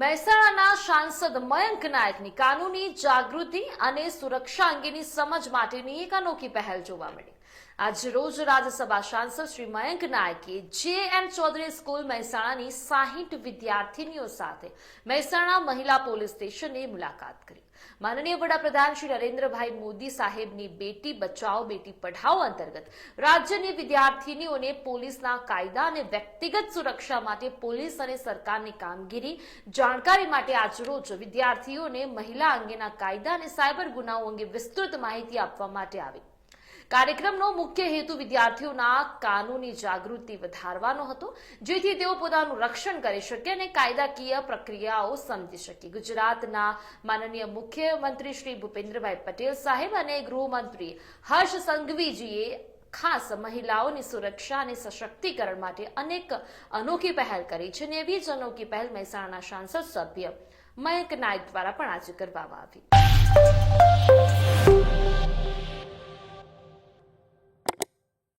મહેસાણાના સાંસદ મયંક નાયકની કાનૂની જાગૃતિ અને સુરક્ષા અંગેની સમજ માટેની એક અનોખી પહેલ જોવા મળી. આજ રોજ રાજ્યસભા સાંસદ શ્રી મયંક નાયકે જે એમ ચૌધરી સ્કૂલ મહેસાણાની સાહીઠ વિદ્યાર્થીનીઓ સાથે મહેસાણા મહિલા પોલીસ સ્ટેશનની મુલાકાત કરી. માનનીય વડાપ્રધાન શ્રી નરેન્દ્રભાઈ મોદી સાહેબની બેટી બચાવો, બેટી પઢાઓ અંતર્ગત રાજ્યની વિદ્યાર્થીનીઓને પોલીસના કાયદા અને વ્યક્તિગત સુરક્ષા માટે પોલીસ અને સરકારની કામગીરી જાણકારી માટે આજરોજ વિદ્યાર્થીઓને મહિલા અંગેના કાયદા અને સાયબર ગુનાઓ અંગે વિસ્તૃત માહિતી આપવા માટે આવી. કાર્યક્રમનો મુખ્ય હેતુ વિદ્યાર્થીઓના કાનૂની જાગૃતિ વધારવાનો હતો, જેથી તેઓ પોતાનું રક્ષણ કરી શકે અને કાયદાકીય પ્રક્રિયાઓ સમજી શકે. ગુજરાતના માનનીય મુખ્યમંત્રી શ્રી ભૂપેન્દ્રભાઈ પટેલ સાહેબ અને ગૃહમંત્રી હર્ષ સંઘવીજીએ ખાસ મહિલાઓની સુરક્ષા અને સશક્તિકરણ માટે અનેક અનોખી પહેલ કરી છે અને એવી જ અનોખી પહેલ મહેસાણાના સાંસદ સભ્ય મયંક નાયક દ્વારા પણ આજે કરવામાં આવી.